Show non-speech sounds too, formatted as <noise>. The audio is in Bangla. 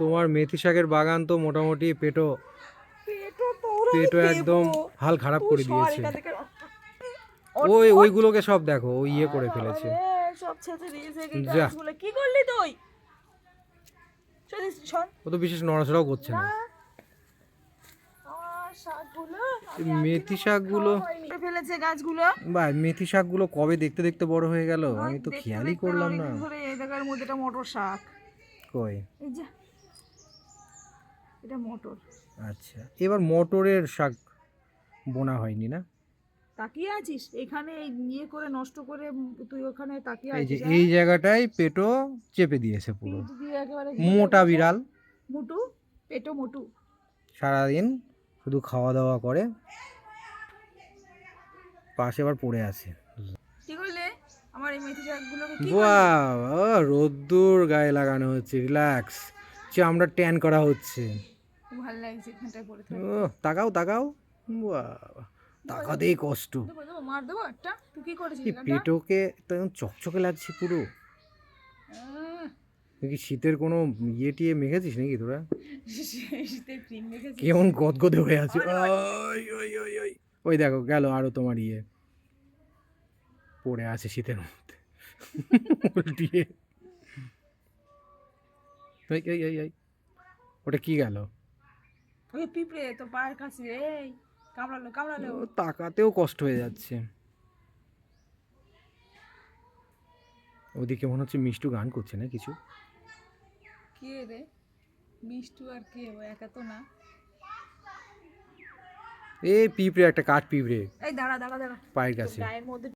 তোমার মেথি শাকের বাগান তো মোটামুটি পেটো পেটো একদম হাল খারাপ করে দিয়েছে। ওই ওইগুলোকে সব দেখো ওই ইয়ে করে ফেলেছে। সব ছেঁচে দিয়েছে কি করলি তুই? ও তো বিশেষ নড়াচড়াও করছে না। মেথি শাকগুলো ফেলেছে গাছগুলো। বা মেথি শাকগুলো কবে দেখতে দেখতে বড় হয়ে গেল? আমি তো খেয়ালই করলাম না। এই দেখার মধ্যে এটা মটর শাক। কই? এই যে। এটা মটর। আচ্ছা এবার মটরের শাক বোনা হয়নি না? তাকিয়ে আছিস? এখানে ইয়ে করে নষ্ট করে তুই ওখানে তাকিয়ে এই যে আছিস এই জায়গাটায় পেটো চেপে দিয়েছে পুরো। পিঠ দিয়ে একেবারে মোটা বিড়াল। মুটু পেটো মোটু। সারাদিন শুধু খাওয়া দাওয়া করে পাশে আবার পড়ে আছে। কি করলে? আমার এই মেথি শাকগুলোকে কি বাহ রোদ্দুর গায়ে লাগানো হচ্ছে রিল্যাক্স। চামড়া ট্যান করা হচ্ছে। ভালো লাগছে এখানটায় পড়ে থাকে ও তাকাও তাকাও। বাহ তাকাতেই কষ্ট। দেবো দেবো মার দেবো একটা তুই কি করেছিস এই পেটোকে তো একদম চকচকে লাগছে পুরো। তুই কি শীতের কোনো ইয়ে টিয়ে মেখেছিস নাকি তোরা? <laughs> শীতের ক্রিম মেখেছিস। কেমন গদগদে হয়ে আছে। ওই, ওই, ওই, ওই। ওই দেখো গেল আরও তোমার ইয়ে। পড়ে আছে শীতের মধ্যে। <laughs> উল্টিয়ে। ওটা কি গেল? ওই পিঁপড়ে তো পায়ের কাছে এই কামড়ালো কামড়ালো। তাকাতেও কষ্ট হয়ে যাচ্ছে। ওদিকে মনে হচ্ছে মিষ্টু গান করছে না কিছু? কে রে? মিষ্টু আর কে? ও একা তো না। এ পিঁপড়ে একটা কাঠ পিঁপড়ে। এই দাঁড়া দাঁড়া দাঁড়া। পায়ের কাছে। গায়ের মধ্যে